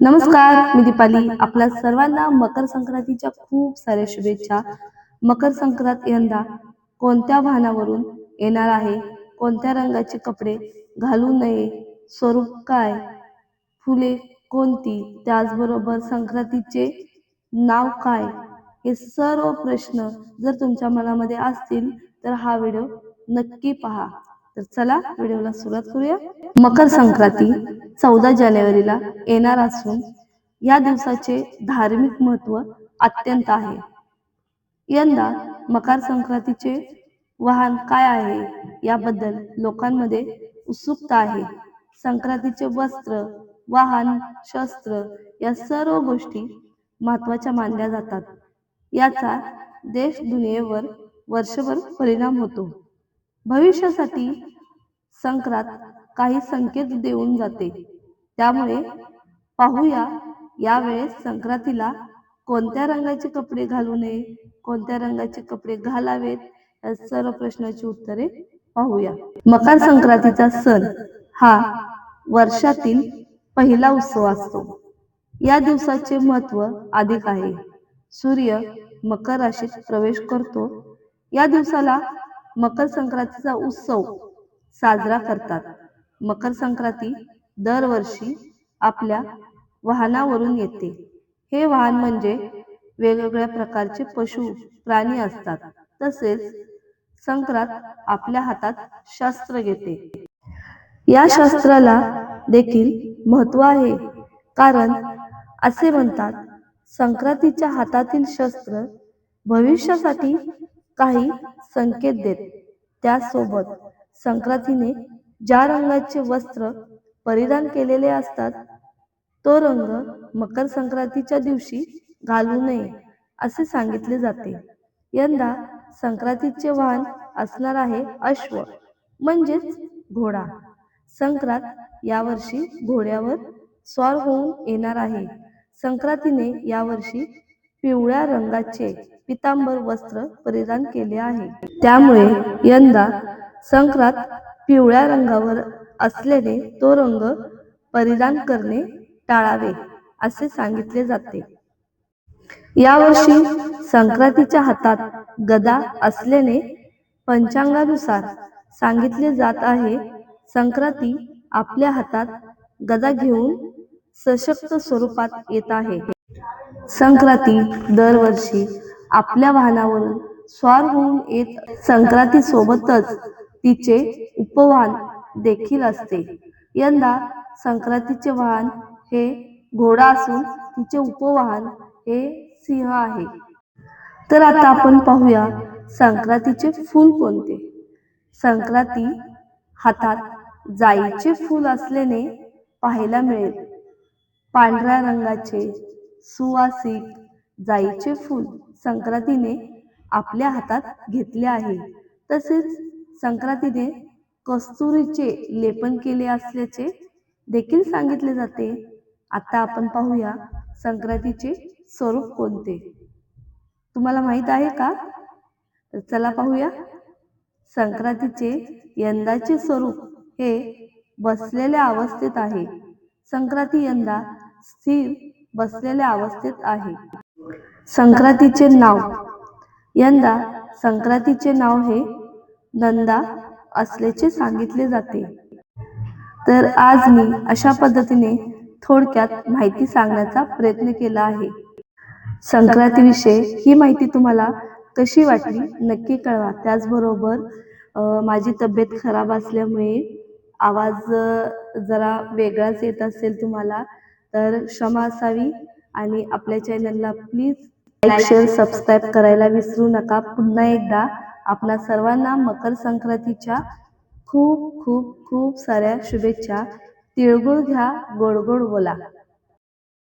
नमस्कार मी दीपाली. आपल्या सर्वांना मकर संक्रांतीच्या खूप साऱ्या शुभेच्छा. मकर संक्रांत यंदा कोणत्या वाहनावरून येणार आहे? कोणत्या रंगाचे कपडे घालू नये? स्वरूप काय? फुले कोणती? त्याचबरोबर संक्रांतीचे नाव काय? हे सर्व प्रश्न जर तुमच्या मनामध्ये असतील तर हा व्हिडिओ नक्की पहा. तर चला व्हिडिओला सुरुवात करूया. मकर संक्रांती चौदा जानेवारीला येणार असून या दिवसाचे धार्मिक महत्त्व अत्यंत आहे. यंदा मकर संक्रांतीचे वाहन काय आहे याबद्दल लोकांमध्ये उत्सुकता आहे. संक्रांतीचे वस्त्र वाहन शस्त्र या सर्व गोष्टी महत्त्वाच्या मानल्या जातात. याचा देश दुनियेवर वर्षभर परिणाम होतो. भविष्यासाठी संक्रांत काही संकेत देऊन जाते. त्यामुळे पाहूया यावेळेस संक्रांतीला कोणत्या रंगाचे कपडे घालू नये कोणत्या रंगाचे कपडे घालावेत या सर्व प्रश्नाची उत्तरे पाहूया. मकर संक्रांतीचा सण हा वर्षातील पहिला उत्सव असतो. या दिवसाचे महत्त्व अधिक आहे. सूर्य मकर राशीत प्रवेश करतो. या दिवसाला मकर संक्रांतीचा उत्सव साजरा करतात. मकर संक्रांती दरवर्षी आपल्या वाहनावरून येते. हे वाहन म्हणजे वेगवेगळ्या प्रकारचे पशु प्राणी असतात. तसेच संक्रांत आपल्या हातात शास्त्र घेते. या शस्त्राला देखील महत्त्व आहे. कारण असे म्हणतात संक्रांतीच्या हातातील शस्त्र भविष्यासाठी काही संकेत देत. त्यासोबत संक्रांतीने ज्या रंगाचे वस्त्र परिधान केलेले असतात तो रंग मकर संक्रांतीच्या दिवशी घालू नये असे सांगितले जाते. यंदा संक्रांतीचे वाहन असणार आहे अश्व म्हणजेच घोडा. संक्रांत यावर्षी घोड्यावर स्वार होऊन येणार आहे. संक्रांतीने यावर्षी पिवळ्या रंगाचे पितांबर वस्त्र परिधान केले आहे. त्यामुळे यंदा संक्रांत पिवळ्या रंगावर असल्याने तो रंग परिधान करणे टाळावे असे सांगितले जाते. यावर्षी संक्रांतीच्या हातात गदा असल्याने पंचांगानुसार सांगितले जात आहे संक्रांती आपल्या हातात गदा घेऊन सशक्त स्वरूपात येत आहे. संक्रांती दरवर्षी आपल्या वाहनावरून स्वार होऊन येत संक्रांती सोबतच तिचे उपवाहन देखील असते. यंदा संक्रांतीचे वाहन हे घोडा असून तिचे उपवाहन हे सिंह आहे. तर आता आपण पाहूया संक्रांतीचे फूल कोणते? संक्रांती हातात जाईचे फूल असल्याने पाहायला मिळेल. पांढऱ्या रंगाचे सुवासिक जाईचे फूल. संक्रांतीने आपल्या हातात घेतले आहे. तसेच संक्रांतीने कस्तुरीचे लेपन केले असल्याचे देखील सांगितले जाते. आता आपण पाहूया संक्रांतीचे स्वरूप कोणते? तुम्हाला माहीत आहे का? तर चला पाहूया. संक्रांतीचे यंदाचे स्वरूप हे बसलेल्या अवस्थेत आहे. संक्रांती यंदा स्थिर बसलेल्या अवस्थेत आहे. संक्रांतीचे नाव. यंदा संक्रांतीचे नाव हे नंदा असल्याचे सांगितले जाते. तर आज मी अशा पद्धतीने थोडक्यात माहिती सांगण्याचा प्रयत्न केला आहे. संक्रांतीविषयी ही माहिती तुम्हाला कशी वाटली नक्की कळवा. त्याचबरोबर माझी तब्येत खराब असल्यामुळे आवाज जरा वेगळाच येत असेल तुम्हाला तर क्षमा असावी. आणि आपल्या चॅनलला प्लीज लाईक शेअर सबस्क्राईब करायला विसरू नका. पुन्हा एकदा आपणा सर्वांना मकर संक्रांतीच्या खूप खूप खूप साऱ्या शुभेच्छा. तिळगुळ घ्या गोड गोड बोला.